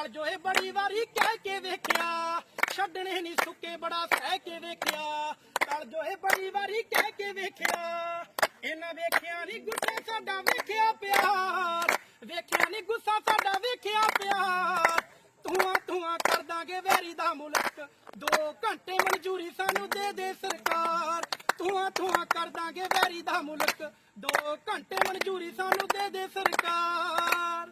ਚੱਲ ਜੋ ਇਹ ਬੜੀ ਵਾਰੀ ਕਹਿ ਕੇ ਵੇਖਿਆ ਛੱਡਣੇ ਨਹੀਂ ਸੁੱਕੇ ਬੜਾ ਸਹਿ ਕੇ ਵੇਖਿਆ। ਚੱਲ ਜੋ ਇਹ ਬੜੀ ਵਾਰੀ ਕਹਿ ਕੇ ਵੇਖਿਆ ਇਹਨਾਂ ਵੇਖਿਆ ਨਹੀਂ ਗੁੱਸਾ ਸਾਡਾ ਵੇਖਿਆ ਪਿਆਰ। ਵੇਖਿਆ ਨਹੀਂ ਗੁੱਸਾ ਸਾਡਾ ਵੇਖਿਆ ਪਿਆਰ। ਧੂਆਂ ਧੂਆਂ ਕਰ ਦਾਂਗੇ ਵੈਰੀ ਦਾ ਮੁਲਕ। 2 ਘੰਟੇ ਮਨਜ਼ੂਰੀ ਸਾਨੂੰ ਦੇ ਦੇ ਸਰਕਾਰ। ਧੂਆਂ ਧੂਆਂ ਕਰ ਦਾਂਗੇ ਵੈਰੀ ਦਾ ਮੁਲਕ। 2 ਘੰਟੇ ਮਨਜ਼ੂਰੀ ਸਾਨੂੰ ਦੇ ਦੇ ਸਰਕਾਰ।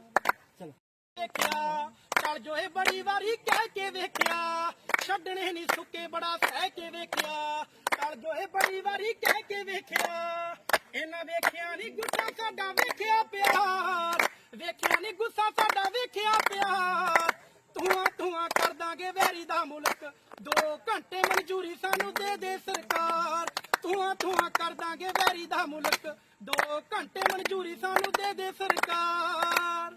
ਚਲੋ। ਵੇਖਿਆ ਚੱਲ ਜੋ ਇਹ ਬੜੀ ਵਾਰੀ ਕਹਿ ਕੇ ਵੇਖਿਆ ਛੱਡਣੇ ਨਹੀਂ ਸੁੱਕੇ ਬੜਾ ਸਹਿ ਕੇ ਵੇਖਿਆ। ਚੱਲ ਜੋ ਇਹ ਬੜੀ ਵਾਰੀ ਕਹਿ ਕੇ ਵੇਖਿਆ ਇਹਨਾਂ ਵੇਖਿਆ ਨਹੀਂ ਗੁੱਸਾ ਸਾਡਾ ਵੇਖਿਆ ਪਿਆਰ। ਵੇਖਿਆ ਨਹੀਂ ਗੁੱਸਾ ਸਾਡਾ ਵੇਖਿਆ ਪਿਆਰ। ਧੂਆਂ ਧੂਆਂ ਕਰ ਦਾਂਗੇ ਵੈਰੀ ਦਾ ਮੁਲਕ। 2 ਘੰਟੇ ਮਨਜ਼ੂਰੀ ਸਾਨੂੰ ਦੇ ਦੇ ਸਰਕਾਰ। ਧੂਆਂ ਧੂਆਂ ਕਰ ਦਾਂਗੇ ਵੈਰੀ ਦਾ ਮੁਲਕ। 2 ਘੰਟੇ ਮਨਜ਼ੂਰੀ ਸਾਨੂੰ ਦੇ ਦੇ ਸਰਕਾਰ।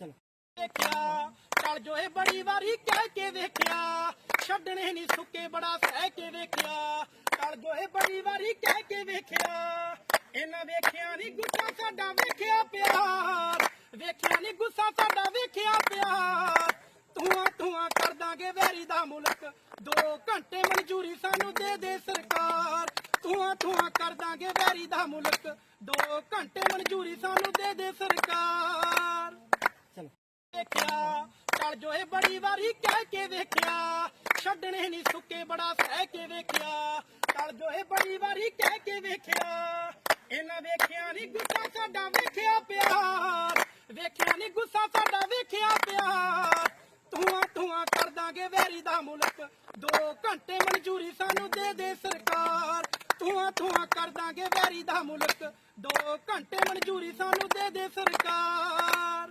ਚਲੋ। ਵੇਖਿਆ ਚੱਲ ਜੋ ਇਹ ਬੜੀ ਵਾਰੀ ਕਹਿ ਕੇ ਵੇਖਿਆ ਛੱਡਣੇ ਨਹੀਂ ਸੁੱਕੇ ਬੜਾ ਸਹਿ ਕੇ ਵੇਖਿਆ। ਚੱਲ ਜੋ ਇਹ ਬੜੀ ਵਾਰੀ ਕਹਿ ਕੇ ਵੇਖਿਆ ਇਹਨਾਂ ਵੇਖਿਆ ਨਹੀਂ ਗੁੱਸਾ ਸਾਡਾ ਵੇਖਿਆ ਪਿਆਰ। ਵੇਖਿਆ ਨਹੀਂ ਗੁੱਸਾ ਸਾਡਾ ਵੇਖਿਆ ਪਿਆਰ। ਧੂਆਂ ਧੂਆਂ ਕਰ ਦਾਂਗੇ ਵੈਰੀ ਦਾ ਮੁਲਕ। 2 ਘੰਟੇ ਮਨਜ਼ੂਰੀ ਸਾਨੂੰ ਦੇ ਦੇ ਸਰਕਾਰ। ਧੂਆਂ ਧੂਆਂ ਕਰ ਦਾਂਗੇ ਵੈਰੀ ਦਾ ਮੁਲਕ। 2 ਘੰਟੇ ਮਨਜ਼ੂਰੀ ਸਾਨੂੰ ਦੇ ਦੇ ਸਰਕਾਰ। ਚਲੋ। ਵੇਖਿਆ ਚੱਲ ਜੋ ਇਹ ਬੜੀ ਵਾਰੀ ਕਹਿ ਕੇ ਵੇਖਿਆ ਛੱਡਣੇ ਨਹੀਂ ਸੁੱਕੇ ਬੜਾ ਸਹਿ ਕੇ ਵੇਖਿਆ। ਚੱਲ ਜੋ ਇਹ ਬੜੀ ਵਾਰੀ ਕਹਿ ਕੇ ਵੇਖਿਆ ਇਹਨਾਂ ਵੇਖਿਆ ਨਹੀਂ ਗੁੱਸਾ ਸਾਡਾ ਵੇਖਿਆ ਪਿਆਰ ਵੇਖਿਆ ਨਹੀਂ ਗੁੱਸਾ ਸਾਡਾ ਵੇਖਿਆ ਪਿਆਰ ਧੂਆਂ ਧੂਆਂ ਕਰ ਦਾਂਗੇ ਵੈਰੀ ਦਾ ਮੁਲਕ। 2 ਘੰਟੇ ਮਨਜ਼ੂਰੀ ਸਾਨੂੰ ਦੇ ਦੇ ਸਰਕਾਰ। ਧੂਆਂ ਧੂਆਂ ਕਰ ਦਾਂਗੇ ਵੈਰੀ ਦਾ ਮੁਲਕ। 2 ਘੰਟੇ ਮਨਜ਼ੂਰੀ ਸਾਨੂੰ ਦੇ ਦੇ ਸਰਕਾਰ।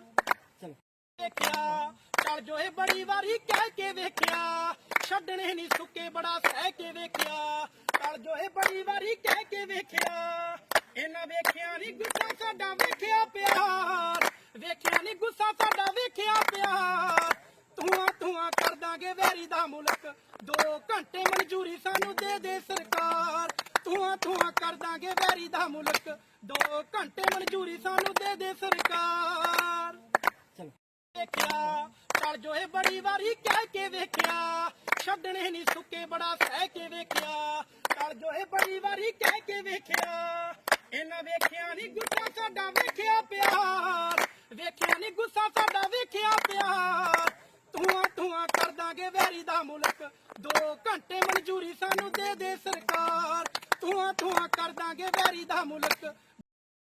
ਚਲੋ। ਵੇਖਿਆ ਚੱਲ ਜੋ ਬੜੀ ਵਾਰੀ ਕਹਿ ਕੇ ਵੇਖਿਆ, ਛੱਡਣੇ ਨਹੀਂ ਸੁੱਕੇ, ਬੜਾ ਸਹਿ ਕੇ ਵੇਖਿਆ। ਚੱਲ ਜੋ ਬੜੀ ਵਾਰੀ ਕਹਿ ਕੇ ਵੇਖਿਆ, ਇਹਨਾਂ ਵੇਖਿਆ ਨਹੀਂ ਗੁੱਸਾ ਸਾਡਾ ਵੇਖਿਆ ਪਿਆਰ। ਵੇਖਿਆ ਨਹੀਂ ਗੁੱਸਾ ਸਾਡਾ ਵੇਖਿਆ ਪਿਆਰ। ਧੂਆਂ ਧੂਆਂ ਕਰ ਦਾਂਗੇ ਵੈਰੀ ਦਾ ਮੁਲਕ। 2 ਘੰਟੇ ਮਨਜ਼ੂਰੀ ਸਾਨੂੰ ਦੇ ਦੇ ਸਰਕਾਰ। ਧੂਆਂ ਧੂਆਂ ਕਰ ਦਾਂਗੇ ਵੈਰੀ ਦਾ ਮੁਲਕ। 2 ਘੰਟੇ ਮਨਜ਼ੂਰੀ ਸਾਨੂੰ ਦੇ ਦੇ ਸਰਕਾਰ। ਜੋ ਇਹ ਬੜੀ ਵਾਰੀ ਕਹਿ ਕੇ ਵੇਖਿਆ, ਛੱਡਣੇ ਨਹੀਂ ਸੁੱਕੇ, ਬੜਾ ਸਹਿ ਕੇ ਵੇਖਿਆ। ਚੱਲ ਜੋ ਇਹ ਬੜੀ ਵਾਰੀ ਕਹਿ ਕੇ ਵੇਖਿਆ, ਇਹਨਾਂ ਵੇਖਿਆ ਨਹੀਂ ਗੁੱਸਾ ਸਾਡਾ ਵੇਖਿਆ ਪਿਆਰ। ਵੇਖਿਆ ਨਹੀਂ ਗੁੱਸਾ ਸਾਡਾ ਵੇਖਿਆ ਪਿਆਰ। ਧੂਆਂ ਧੂਆਂ ਕਰ ਦਾਂਗੇ ਵੈਰੀ ਦਾ ਮੁਲਕ। 2 ਘੰਟੇ ਮਨਜ਼ੂਰੀ ਸਾਨੂੰ ਦੇ ਦੇ ਸਰਕਾਰ। ਧੂਆਂ ਧੂਆਂ ਕਰ ਦਾਂਗੇ ਵੈਰੀ ਦਾ ਮੁਲਕ।